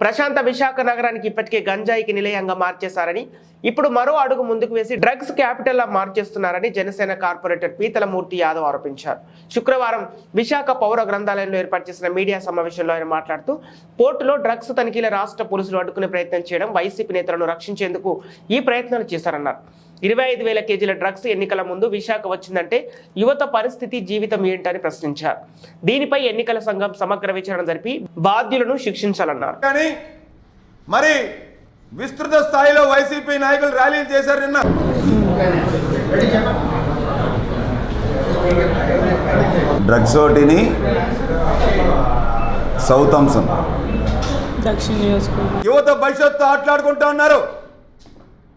ప్రశాంత విశాఖ నగరానికి ఇప్పటికే గంజాయికి నిలయంగా మార్చేశారని ఇప్పుడు మరో అడుగు ముందుకు వేసి డ్రగ్స్ క్యాపిటల్ లా మార్చేస్తున్నారని జనసేన కార్పొరేటర్ పీతలమూర్తి యాదవ్ ఆరోపించారు. శుక్రవారం విశాఖ పౌర గ్రంథాలయంలో ఏర్పాటు చేసిన మీడియా సమావేశంలో ఆయన మాట్లాడుతూ పోర్టులో డ్రగ్స్ తనిఖీల రాష్ట్ర పోలీసులు అడ్డుకునే ప్రయత్నం చేయడం వైసీపీ నేతలను రక్షించేందుకు ఈ ప్రయత్నాలు చేశారన్నారు. ఇరవై ఐదు వేల కేజీల డ్రగ్స్ ఎన్నికల ముందు విశాఖ వచ్చిందంటే యువత పరిస్థితి జీవితం ఏంటని ప్రశ్నించారు దీనిపై ఎన్నికల సంఘం సమగ్ర విచారణ జరిపి బాధ్యులను శిక్షించాలన్నారు. కానీ మరి విస్తృత స్థాయిలో వైసీపీ నాయకులు ర్యాలీలు చేశారు నిన్న. డ్రగ్స్ ఒకటిని సౌత్ అంశం. యువత భవిష్యత్తు ఆటలాడుకుంటా ఉన్నారు.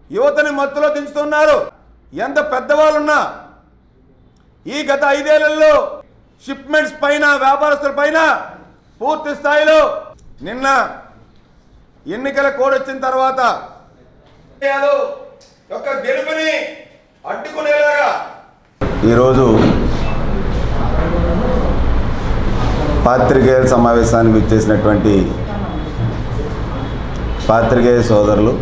యువతని మత్తులో దించుతున్నారు. ఎంత పెద్దవాళ్ళున్నా ఈ గత ఐదేళ్ళలో షిప్మెంట్స్ పైన వ్యాపారస్తుల పైన పూర్తి స్థాయిలో నిన్న ఎన్నికల కోడ్ వచ్చిన తర్వాత యొక్క గెలుపుని అడ్డుకునేలాగా ఈరోజు పాత్రికేయుల సమావేశానికి విచ్చేసినటువంటి పాత్రికేయ సోదరులు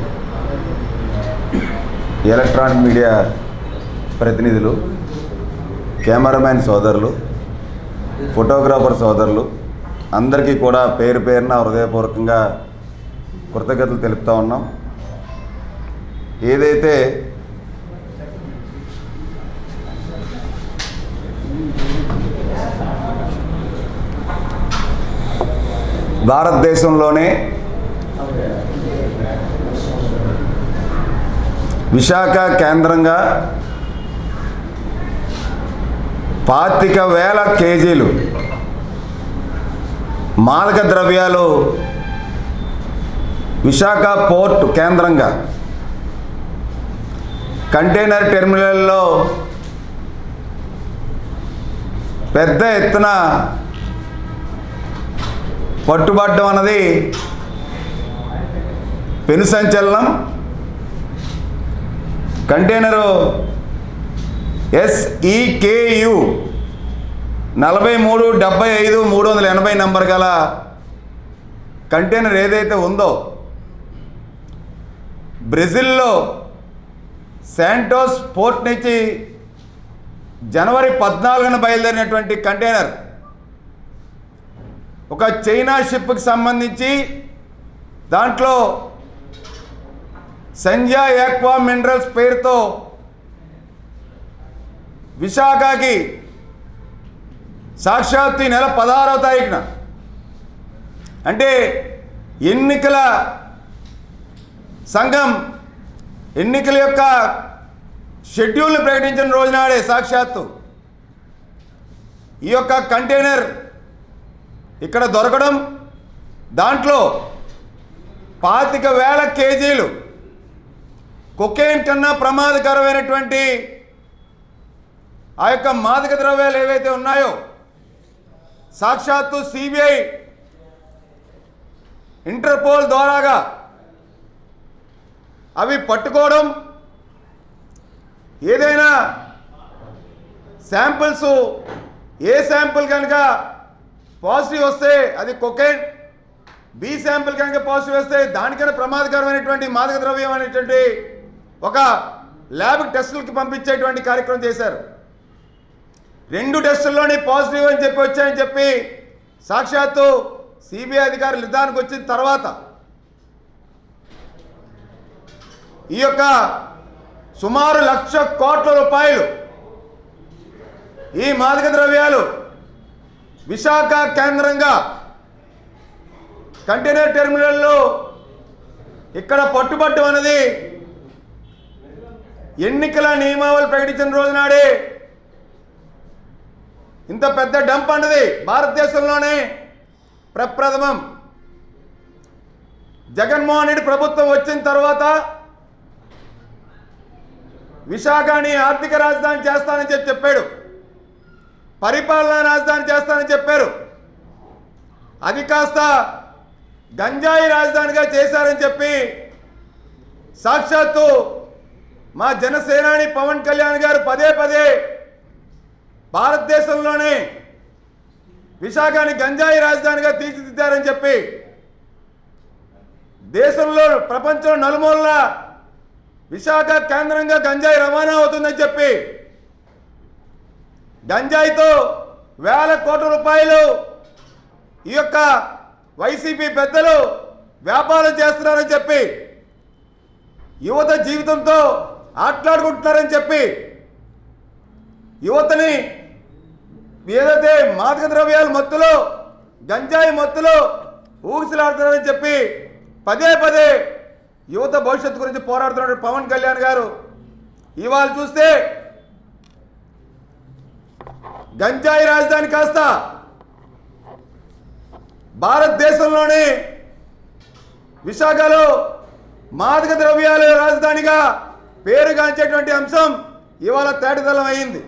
ఎలక్ట్రానిక్ మీడియా ప్రతినిధులు కెమెరామ్యాన్ సోదరులు ఫోటోగ్రాఫర్ సోదరులు అందరికీ కూడా పేరు పేరున హృదయపూర్వకంగా కృతజ్ఞతలు తెలుపుతూ ఉన్నాం. ఏదైతే భారతదేశంలోనే విశాఖ కేంద్రంగా పాతిక వేల కేజీలు మాదక ద్రవ్యాలు విశాఖ పోర్ట్ కేంద్రంగా. కంటైనర్ టెర్మినల్లో పెద్ద ఎత్తున పట్టుబడడం అన్నది పెను సంచలనం. కంటైనరు. ఎస్ఈకేయు నలభై మూడు డెబ్బై ఐదు మూడు వందల ఎనభై నంబర్ గల కంటైనర్ ఏదైతే ఉందో బ్రెజిల్లో శాంటోస్ పోర్ట్ నుంచి జనవరి పద్నాలుగున బయలుదేరినటువంటి కంటైనర్ ఒక చైనా షిప్కి సంబంధించి దాంట్లో సంధ్యా యాక్వా మినరల్స్ పేరుతో విశాఖకి సాక్షాత్తు ఈ నెల పదహారవ తారీఖున. అంటే ఎన్నికల సంఘం ఎన్నికల యొక్క షెడ్యూల్ని ప్రకటించిన రోజునాడే సాక్షాత్తు ఈ యొక్క కంటైనర్ ఇక్కడ దొరకడం దాంట్లో పాతిక వేల కేజీలు కొకేన్ కన్నా ప్రమాదకరమైనటువంటి ఆ యొక్క మాదక ద్రవ్యాలు ఏవైతే ఉన్నాయో సాక్షాత్తు సిబిఐ ఇంటర్పోల్ ద్వారాగా అవి పట్టుకోవడం ఏదైనా శాంపిల్స్ ఏ శాంపిల్ కనుక పాజిటివ్ వస్తే అది కొకేన్ బి శాంపిల్ కనుక పాజిటివ్ వస్తే దానికన్నా ప్రమాదకరమైనటువంటి మాదక ద్రవ్యం అనేటువంటి ఒక ల్యాబ్ టెస్టులకి పంపించేటువంటి కార్యక్రమం చేశారు. రెండు టెస్టుల్లోనే పాజిటివ్ అని చెప్పి వచ్చాయని చెప్పి సాక్షాత్తు సిబిఐ అధికారులు నిర్ధారణకు వచ్చిన తర్వాత ఈ యొక్క సుమారు లక్ష కోట్ల రూపాయలు ఈ మాదక ద్రవ్యాలు విశాఖ కేంద్రంగా కంటైనర్ టెర్మినల్లో ఇక్కడ పట్టుబట్టు అనేది ఎన్నికల నియమావళి ప్రకటించిన రోజునాడే ఇంత పెద్ద డంప్ అన్నది భారతదేశంలోనే ప్రప్రథమం. జగన్మోహన్ రెడ్డి ప్రభుత్వం వచ్చిన తర్వాత విశాఖని ఆర్థిక రాజధాని చేస్తానని చెప్పి చెప్పాడు. పరిపాలనా రాజధాని చేస్తానని చెప్పారు. అది కాస్త గంజాయి రాజధానిగా చేశారని చెప్పి సాక్షాత్తు మా జనసేనాని పవన్ కళ్యాణ్ గారు పదే పదే భారతదేశంలోనే విశాఖని గంజాయి రాజధానిగా తీర్చిదిద్దారని చెప్పి దేశంలో ప్రపంచం నలుమూలల విశాఖ కేంద్రంగా గంజాయి రవాణా అవుతుందని చెప్పి గంజాయితో వేల కోట్ల రూపాయలు ఈ యొక్క వైసీపీ పెద్దలు వ్యాపారం చేస్తున్నారని చెప్పి యువత జీవితంతో ఆట్లాడుకుంటున్నారని చెప్పి యువతని ఏదైతే మాదక ద్రవ్యాల మత్తులో గంజాయి మత్తులో ఊగిసలాడుతున్నారని చెప్పి పదే పదే యువత భవిష్యత్తు గురించి పోరాడుతున్నాడు పవన్ కళ్యాణ్ గారు ఇవాళ చూస్తే గంజాయి రాజధాని కాస్త భారతదేశంలోనే విశాఖలో మాదక ద్రవ్యాల రాజధానిగా పేరుగాంచేటువంటి అంశం ఇవాళ తేటతెల్లం అయింది.